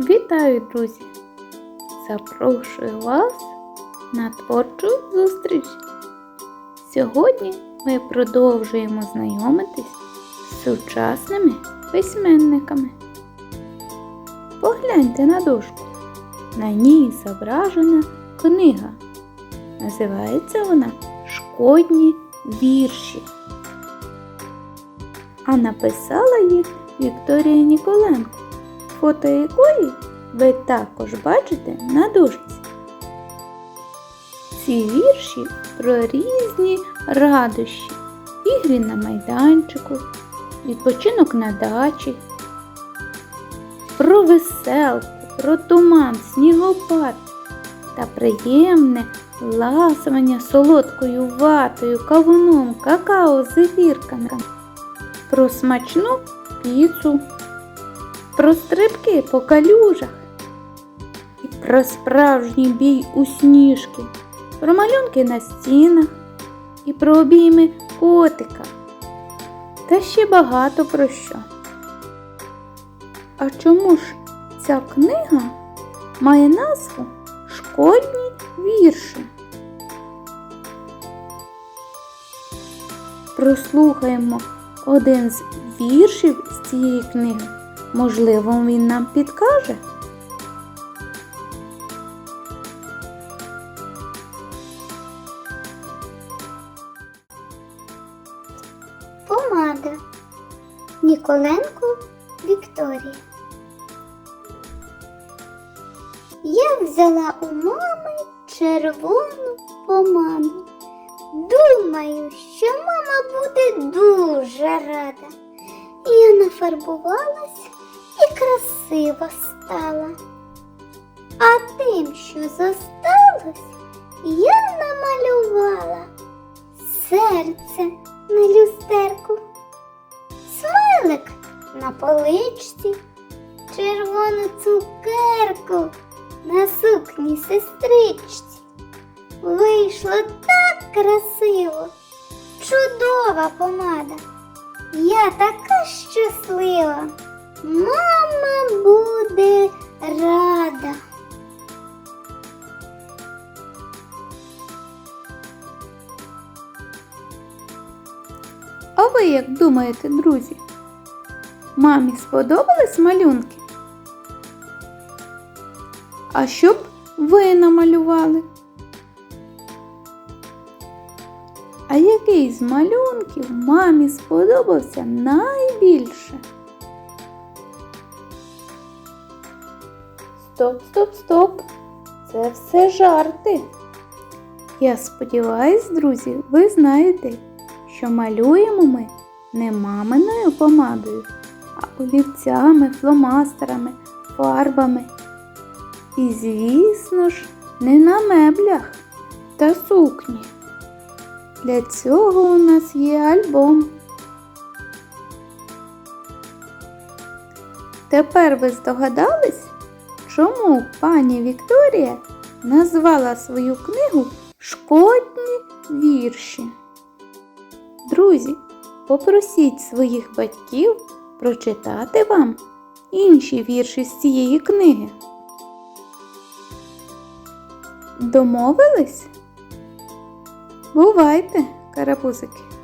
Вітаю, друзі! Запрошую вас на творчу зустріч. Сьогодні ми продовжуємо знайомитись з сучасними письменниками. Погляньте на дошку. На ній зображена книга. Називається вона Шкодні вірші. А написала їх Вікторія Ніколенко фото якої ви також бачите на дошці. Ці вірші про різні радощі, ігри на майданчику, відпочинок на дачі, про веселку, про туман, снігопад та приємне ласування солодкою ватою, кавуном, какао зефірками, про смачну піцу про стрибки по калюжах і про справжній бій у сніжки, про малюнки на стінах і про обійми котика. Та ще багато про що. А чому ж ця книга має назву Шкодні вірші? Прослухаємо один з віршів з цієї книги. Можливо, він нам підкаже. Помада Ніколенко Вікторія. Я взяла у мами червону помаду. Думаю, що мама буде дуже рада. Я нафарбувалась і красива стала. А тим, що зосталось, я намалювала серце на люстерку, смайлик на поличці, червону цукерку на сукні сестричці. Вийшло так красиво, чудова помада. Я така щаслива. Мама буде рада. А ви як думаєте, друзі? Мамі сподобались малюнки? А що б ви намалювали? А який з малюнків мамі сподобався найбільше? Стоп, стоп, стоп! Це все жарти. Я сподіваюсь, друзі, ви знаєте, що малюємо ми не маминою помадою, а олівцями, фломастерами, фарбами. І, звісно ж, не на меблях та сукні. Для цього у нас є альбом. Тепер ви здогадались, чому пані Вікторія назвала свою книгу Шкодні вірші. Друзі, попросіть своїх батьків прочитати вам інші вірші з цієї книги. Домовились? Бувайте, карапузики!